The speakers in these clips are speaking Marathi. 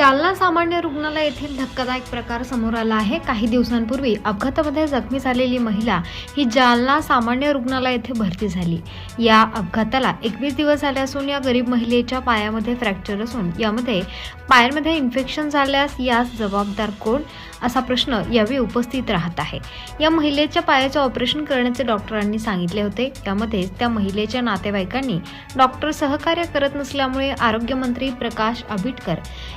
जालना सामान्य रुग्णालय येथील धक्कादायक प्रकार समोर आला आहे. काही दिवसांपूर्वी अपघातामध्ये जखमी झालेली महिला ही जालना सामान्य रुग्णालय येथे भरती झाली. या अपघाताला एकवीस दिवस झाले असून या गरीब महिलेच्या पायामध्ये फ्रॅक्चर असून यामध्ये पायांमध्ये इन्फेक्शन झाल्यास यास जबाबदार कोण? असा प्रश्न यावेळी उपस्थित राहत आहे. या महिलेच्या पायाचे ऑपरेशन करण्याचे डॉक्टरांनी सांगितले होते. यामध्ये त्या महिलेच्या नातेवाईकांनी डॉक्टर सहकार्य करत नसल्यामुळे आरोग्यमंत्री प्रकाश आबिटकर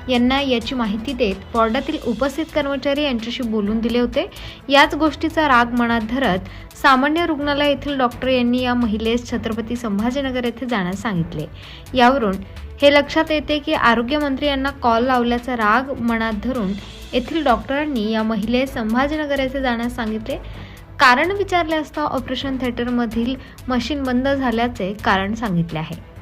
यांना याची माहिती देत वॉर्डातील उपस्थित कर्मचारी यांच्याशी बोलून दिले होते. याच गोष्टीचा राग मनात धरत सामान्य रुग्णालय येथील डॉक्टर यांनी या महिलेस छत्रपती संभाजीनगर येथे जाण्यास सांगितले. यावरून हे लक्षात येते की आरोग्यमंत्री यांना कॉल लावल्याचा राग मनात धरून येथील डॉक्टरांनी या महिलेस संभाजीनगर येथे जाण्यास सांगितले. कारण विचारले असता ऑपरेशन थिएटरमधील मशीन बंद झाल्याचे कारण सांगितले आहे.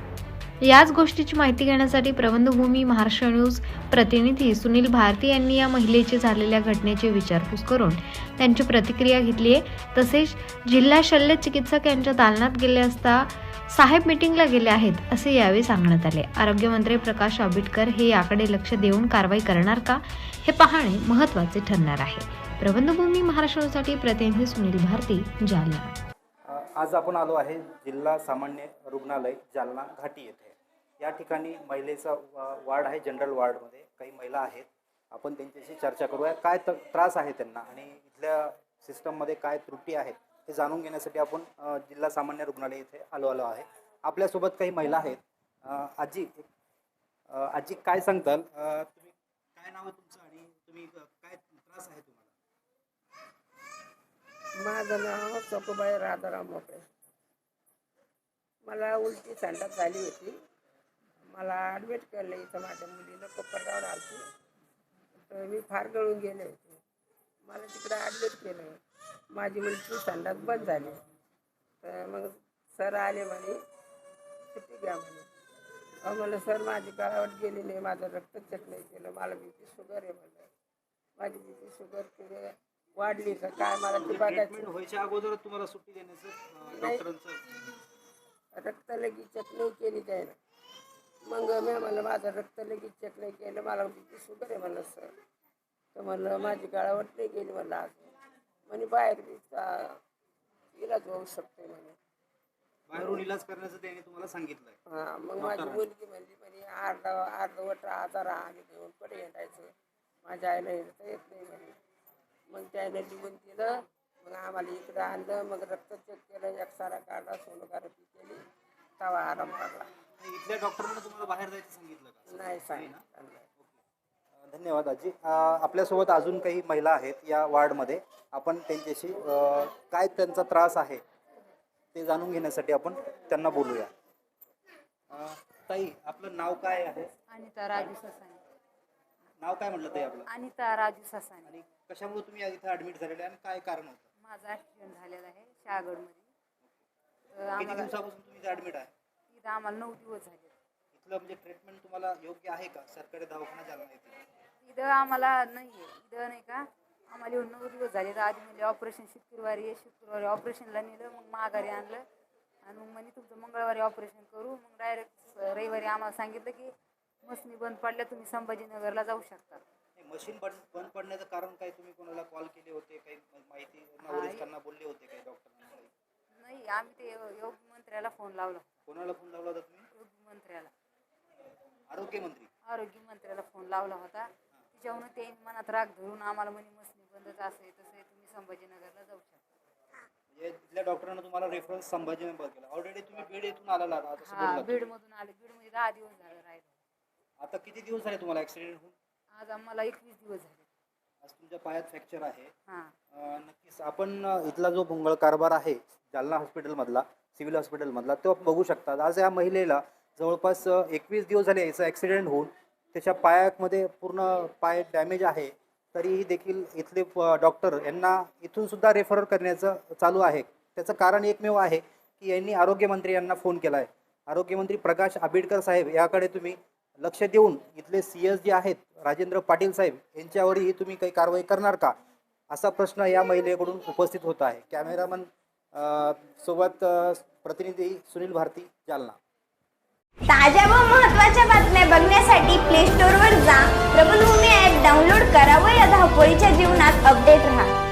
याच गोष्टीची माहिती घेण्यासाठी प्रबंधभूमी महाराष्ट्र न्यूज प्रतिनिधी सुनील भारती यांनी या महिलेची झालेल्या घटनेची विचारपूस करून त्यांची प्रतिक्रिया घेतली आहे. तसेच जिल्हा शल्य चिकित्सक यांच्या दालनात गेले असता साहेब मीटिंगला गेले आहेत असे यावेळी सांगण्यात आले. आरोग्यमंत्री प्रकाश आंबेडकर हे याकडे लक्ष देऊन कारवाई करणार का? हे पाहणे महत्त्वाचे ठरणार आहे. प्रबंधभूमी महाराष्ट्रासाठी प्रतिनिधी सुनील भारती जालना. आज आपण आलो आहे जिल्हा सामान्य रुग्णालय जालना घाटी येथे. या ठिकाणी महिलेचा वार्ड आहे जनरल वार्डमध्ये काही महिला आहेत. आपण त्यांच्याशी चर्चा करूया. काय त त्रास आहे त्यांना आणि इथल्या सिस्टममध्ये काय त्रुटी आहेत हे जाणून घेण्यासाठी आपण जिल्हा सामान्य रुग्णालय येथे आलो आलो आहे. आपल्यासोबत काही महिला आहेत. आजी आजी काय सांगताल? तुम्ही काय नाव आहे तुमचं आणि तुम्ही काय त्रास आहे तुम्हाला? माझं नाव सकुबाई राधाराम मोकळे मला उलटी संडास झाली होती. मला ॲडमिट केलं इथं माझ्या मुलीनं कोपरगावला आलती. तर मी फार गळून गेले होते. मला तिकडं ॲडमिट केलं. माझी मुलगी संडास बंद झाली. तर मग सर आले म्हणे सुट्टी घ्या म्हणे. अहो म्हणलं सर माझी गाळावट गेली नाही माझं रक्त चेक नाही केलं. मला बी पी शुगर आहे म्हणलं. माझी बी पी शुगर केली. वाढली. का काय मला ते बघायचं. व्हायच्या अगोदर तुम्हाला सुट्टी देण्याचं नाही. डॉक्टरांचं. रक्त लगेच चेक नाही केली त्यानं. मग मी म्हणलं माझं रक्त लगेच चेक नाही केलं. मला बीपी शुगर आहे म्हणलं सर. तर म्हणलं माझी गाळावट नाही गेली म्हणलं आज. म्हणे बाहेर इलाज होऊ शकते म्हणे. बाहेरून इलाज करण्याचं त्याने तुम्हाला सांगितलंय. हां मग माझी मुलगी म्हणली म्हणे अर्धा अर्धवट आजार आणि घेऊन पडे येतायचं माझ्या आईला येता येत नाही म्हणे. मग त्याने लिहून दिलं. मग आम्हाला इकडं आणलं. मग रक्त चेक केलं. एक्सारा काढला सोनोग्राफी केली. तवा आराम आणि इथल्या डॉक्टरांना तुम्हाला बाहेर जायचं सांगितलं का? नाही सांगितलं. धन्यवाद आजी. आपल्यासोबत अजून काही महिला आहेत या वार्डमध्ये. आपण त्यांच्याशी काय त्यांचा त्रास आहे ते जाणून घेण्यासाठी आपण त्यांना बोलूया. अं, ताई आपलं नाव काय आहे? अनिता राजू ससाने नाव काय म्हटलं ताई आपलं? अनिता राजू ससाने आणि कशामुळे तुम्ही इथे ऍडमिट झालेले आणि काय कारण होतं? माझा ॲक्सिडेंट झालेला आहे शहागडमध्ये. तर किती आम्हाला दिवसापासून तुम्ही ऍडमिट आहे? इथं आम्हाला नऊ दिवस झाले. इथलं म्हणजे ट्रीटमेंट तुम्हाला योग्य आहे का? सरकारी दवाखाना जालना येथे इथं आम्हाला नाही आहे इथं नाही का? आम्हाला येऊन नऊ दिवस झाले. तर आधी म्हणजे ऑपरेशन शुक्रवारी आहे. शुक्रवारी ऑपरेशनला नेलं मग माघारी आणलं. आणि मग म्हणे तुमचं मंगळवारी ऑपरेशन करू. मग डायरेक्ट रविवारी आम्हाला सांगितलं की मसनी बंद पडल्या तुम्ही संभाजीनगरला जाऊ शकता. मशीन बंद बंद पडण्याचं कारण काय? तुम्ही कोणाला कॉल केले होते? काही माहिती बोलले होते काही डॉक्टरांना? नाही आम्ही ते योगी मंत्र्याला फोन लावला. कोणाला फोन लावला होता तुम्ही? मंत्र्याला आरोग्यमंत्री. आरोग्य मंत्र्याला फोन लावला होता. तिच्यावरून ते मनात राग धरून आम्हाला म्हणे मसनी बंदच असं आहे तसं आहे तुम्ही संभाजीनगरला जाऊ शकता. म्हणजे तिथल्या डॉक्टरांना तुम्हाला रेफरन्स संभाजीनगर केला. ऑलरेडी तुम्ही बीड येथून आलेला आहात, असं हा बोललात तुम्ही. बीडमधून आले. बीडमध्ये दहा दिवस झालं राहिलं. आता किती दिवस झाले तुम्हाला ऍक्सिडेंट होऊन? आज आम्हाला एकवीस दिवस झाले. आज तुमच्या पायात फ्रॅक्चर आहे. हां. अं, नक्कीच. आपण अं, इथला जो भोंगळ कारभार आहे जालना हॉस्पिटलमधला सिव्हिल हॉस्पिटलमधला तो बघू शकतात. आज या महिलेला जवळपास एकवीस दिवस झाले याचा ॲक्सिडेंट होऊन त्याच्या पायामध्ये पूर्ण पाय डॅमेज आहे. तरीही देखील इथले डॉक्टर यांना इथून सुद्धा रेफर करण्याचं चालू आहे. त्याचं कारण एकमेव आहे की यांनी आरोग्यमंत्री यांना फोन केला आहे आरोग्यमंत्री प्रकाश आंबेडकर साहेब याकडे तुम्ही लक्ष देऊन इथले सी एस जे आहेत राजेंद्र पाटील साहेब यांच्यावरही तुम्ही काही कारवाई करणार का? असा प्रश्न या महिलेकडून उपस्थित होत आहे. कॅमेरामन सोबत प्रतिनिधी सुनील भारती जालना. ताज्या व महत्त्वाच्या बातम्या बघण्यासाठी प्ले स्टोर वर जा. प्रबलभूमी ऍप डाउनलोड करा व या धावपळीच्या जीवनात अपडेट राहा.